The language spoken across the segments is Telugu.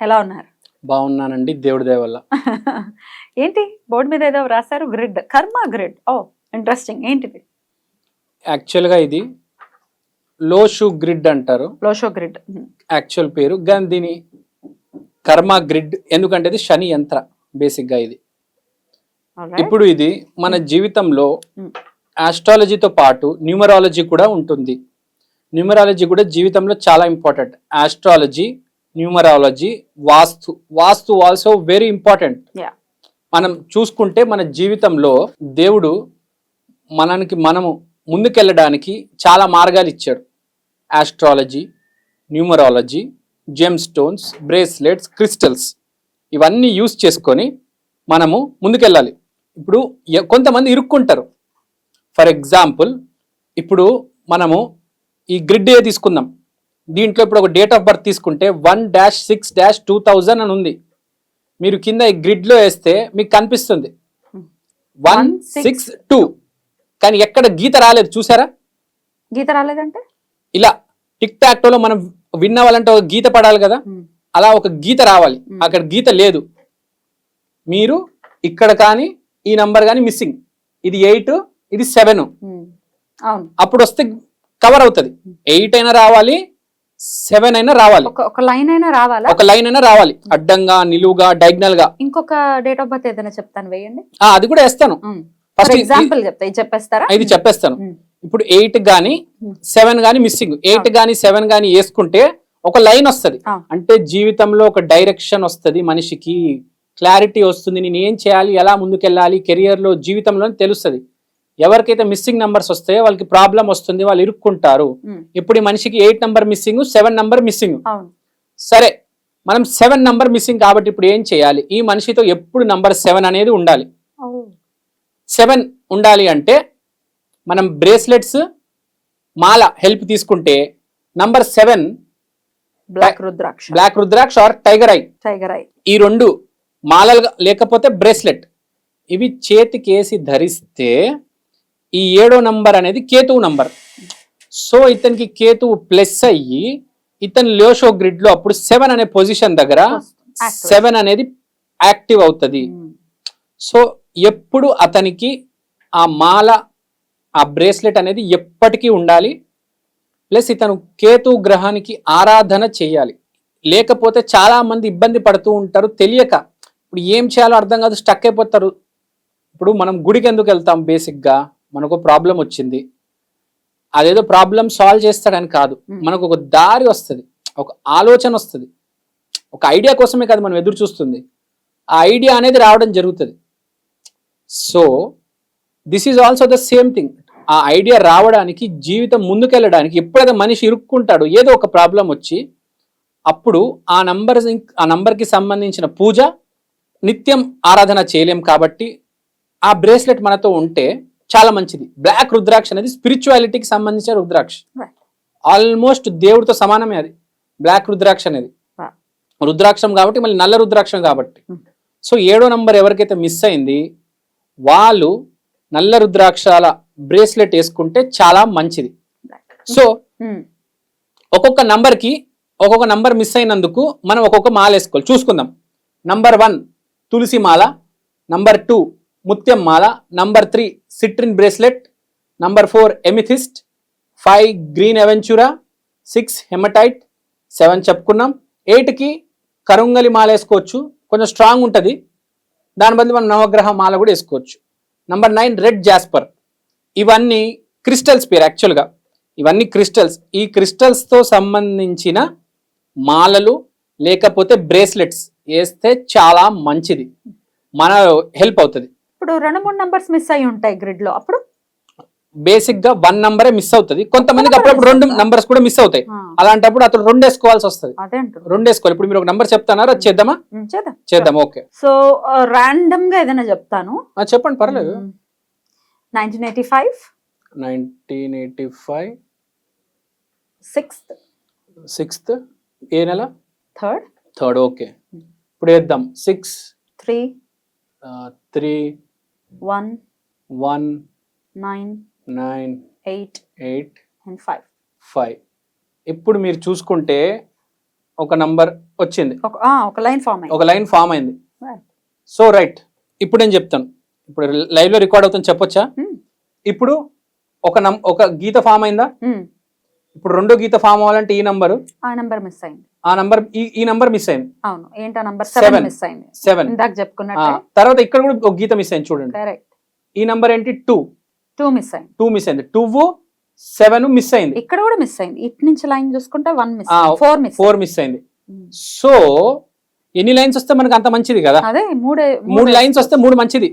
ఎలా ఉన్నారు? బాగున్నానండి దేవుడి వల్ల. ఏంటి? బోర్డు మీద ఏదో రాశారు గ్రిడ్ కర్మ గ్రిడ్. ఓ ఇంట్రెస్టింగ్. ఏంటిది? యాక్చువల్గా ఇది లో షూ గ్రిడ్ అంటారు. Lo Shu grid. యాక్చువల్ పేరు. కానీ దీని కర్మ గ్రిడ్ ఎందుకంటే ఇది శని యంత్ర బేసిక్గా ఇది. ఇప్పుడు ఇది మన జీవితంలో. ఆస్ట్రాలజీతో పాటు న్యూమరాలజీ కూడా ఉంటుంది. న్యూమరాలజీ కూడా జీవితంలో చాలా important. Astrology numerology vastu vastu also very important. మనం చూసుకుంటే మన జీవితంలో దేవుడు మనకి మనము ముందుకెళ్ళడానికి చాలా మార్గాలు ఇచ్చాడు. Astrology numerology gem stones bracelets crystals ఇవన్నీ యూస్ చేసుకొని మనము ముందుకెళ్ళాలి. ఇప్పుడు కొంతమంది ఇరుక్కుంటారు. ఫర్ ఎగ్జాంపుల్ ఇప్పుడు మనము ఈ గ్రిడ్ ఏ తీసుకుందాం. దీంట్లో ఇప్పుడు ఒక డేట్ ఆఫ్ బర్త్ తీసుకుంటే one dash six dash two thousand అని ఉంది. మీరు కింద ఈ గ్రిడ్లో వేస్తే మీకు కనిపిస్తుంది. వన్ సిక్స్ టూ కానీ ఎక్కడ గీత రాలేదు చూసారా? గీత రాలేదంటే? ఇలా టిక్ టాక్టోలో మనం విన్ అవ్వాలంటే ఒక గీత పడాలి కదా? అలా ఒక గీత రావాలి. Hmm. అక్కడ గీత లేదు. మీరు ఇక్కడ కానీ ఈ నంబర్ కానీ మిస్సింగ్ ఇది ఎయిట్ ఇది సెవెన్ అవును. అప్పుడు వస్తే కవర్ అవుతుంది. ఎయిట్ అయినా రావాలి సెవెన్ అయినా రావాలి. ఒక లైన్ అయినా రావాలా? ఒక లైన్ అయినా రావాలి. అడ్డంగా నిలువుగా డైగ్నల్గా. ఇంకొక డేట్ ఆఫ్ బర్త్ ఏదైనా చెప్తాను వేయండి. అది కూడా వేస్తాను. ఫస్ట్ ఎగ్జాంపుల్ చెప్తా. ఇది చెప్పేస్తారా? ఇది చెప్పేస్తాను. ఇప్పుడు ఎయిట్ గాని. సెవెన్ గాని మిస్సింగ్ ఎయిట్ గాని సెవెన్ గాని వేసుకుంటే ఒక లైన్ వస్తది. అంటే జీవితంలో ఒక డైరెక్షన్ వస్తది మనిషికి. క్లారిటీ వస్తుంది. నేను ఏం చేయాలి? ఎలా ముందుకెళ్ళాలి? కెరియర్లో జీవితంలో తెలుస్తుంది. ఎవరికైతే మిస్సింగ్ నంబర్స్ వస్తాయో వాళ్ళకి ప్రాబ్లం వస్తుంది వాళ్ళు ఇరుక్కుంటారు. ఇప్పుడు ఈ మనిషికి eight number missing seven number missing సరే మనం సెవెన్ నంబర్ మిస్సింగ్ కాబట్టి ఇప్పుడు ఏం చేయాలి? ఈ మనిషితో ఎప్పుడు నంబర్ సెవెన్ అనేది ఉండాలి. సెవెన్ ఉండాలి అంటే మనం బ్రేస్లెట్స్ మాల హెల్ప్ తీసుకుంటే number seven black rudraksha black rudraksha or tiger eye tiger eye ఈ రెండు మాలలుగా లేకపోతే బ్రేస్లెట్ ఇవి చేతికేసి ధరిస్తే ఈ ఏడో నంబర్ అనేది కేతువు నంబర్. సో ఇతనికి కేతువు ప్లస్ అయ్యి ఇతని లోషో గ్రిడ్లో అప్పుడు సెవెన్ అనే పొజిషన్ దగ్గర. సెవెన్ అనేది యాక్టివ్ అవుతుంది. సో ఎప్పుడు అతనికి ఆ మాల ఆ బ్రేస్లెట్ అనేది ఎప్పటికీ ఉండాలి. ప్లస్ ఇతను కేతు గ్రహానికి ఆరాధన చేయాలి. లేకపోతే చాలా మంది ఇబ్బంది పడుతూ ఉంటారు తెలియక. ఇప్పుడు ఏం చేయాలో అర్థం కాదు స్టక్ అయిపోతారు. ఇప్పుడు మనం గుడికి ఎందుకు వెళ్తాం బేసిక్గా మనకు ప్రాబ్లం వచ్చింది. అదేదో ప్రాబ్లం సాల్వ్ చేస్తాడని కాదు. మనకు ఒక దారి వస్తుంది. ఒక ఆలోచన వస్తుంది. ఒక ఐడియా కోసమే కాదు మనం ఎదురు చూస్తుంది. ఆ ఐడియా అనేది రావడం జరుగుతుంది. So this is also the same thing ఆ ఐడియా రావడానికి జీవితం ముందుకెళ్ళడానికి ఎప్పుడైతే మనిషి ఇరుక్కుంటాడో ఏదో ఒక ప్రాబ్లం వచ్చి అప్పుడు ఆ నంబర్ ఆ నంబర్కి సంబంధించిన పూజ నిత్యం ఆరాధన చేయలేం కాబట్టి ఆ బ్రేస్లెట్ మనతో ఉంటే చాలా మంచిది. బ్లాక్ రుద్రాక్ష అనేది స్పిరిచువాలిటీకి సంబంధించిన రుద్రాక్ష. ఆల్మోస్ట్ దేవుడితో సమానమే అది. బ్లాక్ రుద్రాక్ష అనేది. రుద్రాక్షం కాబట్టి మళ్ళీ నల్ల రుద్రాక్షం కాబట్టి. Hmm. సో ఏడో నంబర్ ఎవరికైతే మిస్ అయింది వాళ్ళు నల్ల రుద్రాక్షాల బ్రేస్లెట్ వేసుకుంటే చాలా మంచిది. సో ఉమ్, ఒక్కొక్క నంబర్కి ఒక్కొక్క నంబర్ మిస్ అయినందుకు మనం ఒక్కొక్క మాల వేసుకోవాలి. చూసుకుందాం. నంబర్ వన్ తులసి మాల. నంబర్ టూ ముత్యం మాల number three citrine bracelet number four amethyst five green aventurine six hematite seven చెప్పుకున్నాం ఎయిట్కి కరుంగలి మాల వేసుకోవచ్చు. కొంచెం స్ట్రాంగ్ ఉంటుంది. దాని బదులు మనం నవగ్రహ మాల కూడా వేసుకోవచ్చు. నంబర్ నైన్ రెడ్ జాస్పర్ ఇవన్నీ క్రిస్టల్స్ పేరు యాక్చువల్గా ఇవన్నీ క్రిస్టల్స్ ఈ క్రిస్టల్స్తో సంబంధించిన మాలలు లేకపోతే బ్రేస్లెట్స్ వేస్తే చాలా మంచిది. మన హెల్ప్ అవుతుంది. ఇప్పుడు రెండు మూడు నంబర్స్ మిస్ అయి ఉంటాయి గ్రిడ్లో. అప్పుడు? బేసిక్గా వన్ నంబరే మిస్ అవుతుంది. కొంతమందికి అప్పుడప్పుడు రెండు? నంబర్స్ కూడా మిస్ అవుతాయి. అలాంటప్పుడు అతను రెండు వేసుకోవాల్సి వస్తుంది. రెండు వేసుకోవాలి. ఇప్పుడు మీరు ఒక నంబర్ చెప్తారా అది చేద్దామా? చేద్దాం. ఓకే. సో ర్యాండమ్గా ఏదైనా చెప్తాను. చెప్పండి పర్లేదు. Nineteen eighty five nineteen eighty five sixth sixth ఏ నెల? Third third okay. ఇప్పుడు వేద్దాం. Six three three one one nine nine eight eight and five. Five. ఇప్పుడు మీరు చూసుకుంటే ఒక నంబర్ వచ్చింది. ఒక లైన్ ఫామ్ ఒక లైన్ ఫామ్ అయింది. So right. ఇప్పుడు నేను చెప్తాను. ఇప్పుడు లైవ్లో రికార్డ్ అవుతుంది చెప్పొచ్చా? ఇప్పుడు ఒక నం ఒక గీత ఫామ్ అయిందా? ఇప్పుడు రెండో గీత ఫామ్ అవ్వాలంటే ఈ నంబరు? ఆ నంబర్ మిస్ అయింది. ఆ నంబర్ ఈ నంబర్ మిస్ అయింది. అవును. ఏంటా నంబర్. సెవెన్ మిస్ అయింది. సెవెన్ ఇందాక చెప్పుకున్నట్టు. తర్వాత ఇక్కడ కూడా ఒక గీత మిస్ అయింది చూడండి. కరెక్ట్ ఈ నంబర్ ఏంటి? టూ. టూ మిస్ అయింది. టూ మిస్ అయింది. టూ సెవెన్ మిస్ అయింది. ఇక్కడ కూడా మిస్ అయింది. ఇటు నుంచి లైన్ చూసుకుంటే one miss four miss four miss అయింది. సో ఎన్ని లైన్స్ వస్తే మనకు అంత మంచిది కదా? అదే మూడే మూడు లైన్స్ వస్తే మూడు మంచిది.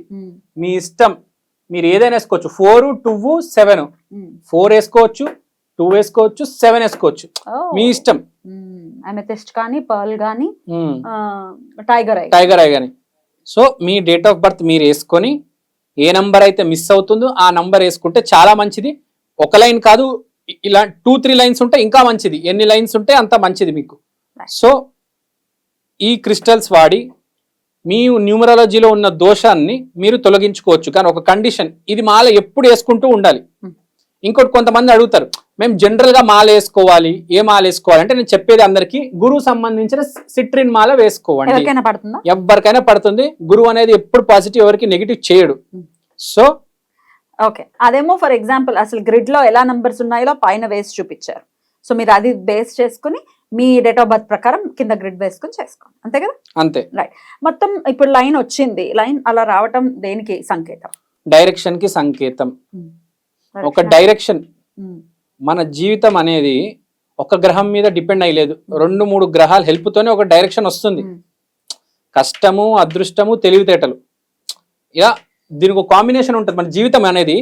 మీ ఇష్టం. మీరు ఏదైనా వేసుకోవచ్చు. Four two seven. ఫోర్ వేసుకోవచ్చు టూ వేసుకోవచ్చు సెవెన్ వేసుకోవచ్చు. మీ ఇష్టం. అమెథిస్ట్ కానీ పర్ల్ కానీ. టైగర్ ఐ టైగర్ ఐ కానీ. సో మీ డేట్ ఆఫ్ బర్త్ మీరు వేసుకొని ఏ నంబర్ అయితే మిస్ అవుతుందో ఆ నంబర్ వేసుకుంటే చాలా మంచిది. ఒక లైన్ కాదు ఇలా టూ త్రీ లైన్స్ ఉంటే ఇంకా మంచిది. ఎన్ని లైన్స్ ఉంటే అంత మంచిది మీకు. సో ఈ క్రిస్టల్స్ వాడి మీ న్యూమరాలజీలో ఉన్న దోషాన్ని మీరు తొలగించుకోవచ్చు. కానీ ఒక కండిషన్ ఇది మాల ఎప్పుడు వేసుకుంటూ ఉండాలి. Hmm. ఇంకోటి కొంతమంది అడుగుతారు మేము జనరల్గా మాల వేసుకోవాలి ఏ మాల వేసుకోవాలి అంటే నేను చెప్పేది అందరికి గురువు సంబంధించిన సిట్రిన్ మాల వేసుకోవండి. ఎవరికైనా పడుతుందా? గురువు అనేది ఎప్పుడు పాజిటివ్ ఎవరికి నెగిటివ్ చేయడు. Hmm. So okay. అదేమో ఫర్ ఎగ్జాంపుల్ అసలు గ్రిడ్లో ఎలా నంబర్స్ ఉన్నాయో పైన వేసి చూపించారు. సో మీరు అది బేస్ చేసుకుని మీ డేట్ ఆఫ్ బర్త్ ప్రకారం కింద గ్రిడ్ వేసుకుని చేసుకోండి. అంతే కదా? అంతే. మొత్తం ఇప్పుడు లైన్ వచ్చింది. లైన్ అలా రావటం దేనికి సంకేతం? డైరెక్షన్కి సంకేతం ఒక డైరెక్షన్. మన జీవితం అనేది ఒక గ్రహం మీద డిపెండ్ అయ్యలేదు. రెండు మూడు గ్రహాల help తోనే ఒక డైరెక్షన్ వస్తుంది. కష్టము అదృష్టము తెలివితేటలు. ఇలా దీనికి ఒక కాంబినేషన్ ఉంటుంది మన జీవితం అనేది.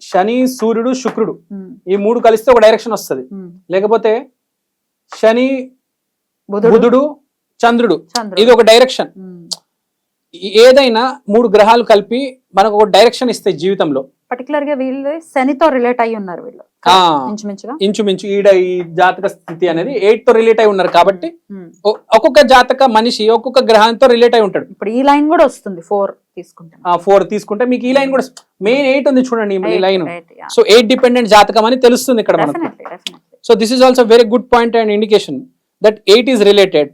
శని సూర్యుడు శుక్రుడు ఈ మూడు కలిస్తే ఒక డైరెక్షన్ వస్తుంది. లేకపోతే శని బుధుడు చంద్రుడు. ఇది ఒక డైరెక్షన్. ఏదైనా మూడు గ్రహాలు కలిపి మనకు ఒక డైరెక్షన్ ఇస్తాయి జీవితంలో. పర్టికులర్గా వీళ్ళు శనితో రిలేట్ అయ్యి ఉన్నారు వీళ్ళు. ఇంచుమించుగా ఇంచుమించు ఈడ ఈ జాతక స్థితి అనేది ఎయిట్తో రిలేట్ అయి ఉన్నారు కాబట్టి ఒక్కొక్క జాతక మనిషి ఒక్కొక్క గ్రహంతో రిలేట్ అయి ఉంటాడు. ఇప్పుడు ఈ లైన్ కూడా వస్తుంది ఫోర్ తీసుకుంటాం. ఆ ఫోర్ తీసుకుంటే మీకు ఈ లైన్ కూడా మెయిన్ ఎయిట్ ఉంది చూడండి ఈ లైన్. సో ఎయిట్ డిపెండెంట్ జాతకం అని తెలుస్తుంది ఇక్కడ మనకు. So this is also very good point and indication that eight is related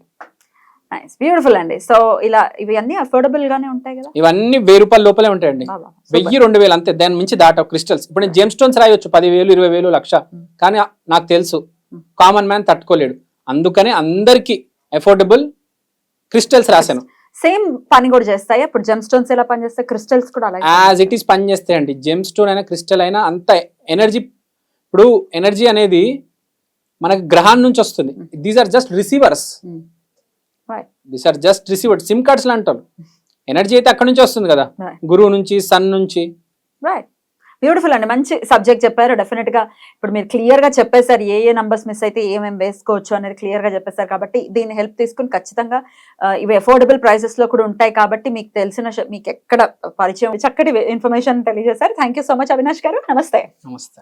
nice beautiful అండి. సో ఇలా ఇవి అన్ని అఫోర్డబుల్ గానే ఉంటాయి కదా? ఇవన్నీ వెయ్యి రూపాయల లోపలే ఉంటాయండి. వెయ్యి రెండు వేలు అంతే. దాని మించి దాట క్రిస్టల్స్. ఇప్పుడు నేను జెమ్ స్టోన్స్ రాయొచ్చు. పదివేలు ఇరవై వేలు లక్ష. Hmm. కానీ నాకు తెలుసు. Hmm. కామన్ మ్యాన్ తట్టుకోలేడు. అందుకనే అందరికి అఫోర్డబుల్ క్రిస్టల్స్ రాశాను. సేమ్ పని కూడా చేస్తాయి? ఇప్పుడు జెమ్ స్టోన్స్ ఎలా పనిచేస్తాయి క్రిస్టల్స్ కూడా అలాగే యాజ్ ఇట్ ఈస్ పని చేస్తాయండి. జెమ్ స్టోన్ అయినా క్రిస్టల్ అయినా అంత ఎనర్జీ ఇప్పుడు ఎనర్జీ అనేది మనకి గ్రహాన్ని నుంచి వస్తుంది. These are just receivers Hmm. These are just receivers SIM cards అంటారు ఎనర్జీ అయితే అక్కడ నుంచి వస్తుంది కదా. గురువు నుంచి సన్ నుంచి. రైట్ బ్యూటిఫుల్ అండి. మంచి సబ్జెక్ట్ చెప్పారు. డెఫినెట్గా ఇప్పుడు మీరు క్లియర్గా చెప్పేశారు. ఏ ఏ నంబర్స్ మిస్ అయితే ఏమేమి వేసుకోవచ్చు అనేది క్లియర్గా చెప్పేశారు కాబట్టి దీని హెల్ప్ తీసుకుని ఖచ్చితంగా ఇవి అఫోర్డబుల్ ప్రైసెస్లో కూడా ఉంటాయి కాబట్టి మీకు తెలిసిన మీకు ఎక్కడ పరిచయం చక్కటి ఇన్ఫర్మేషన్ తెలియజేశారు. Thank you so much Avinash గారు. నమస్తే. నమస్తే.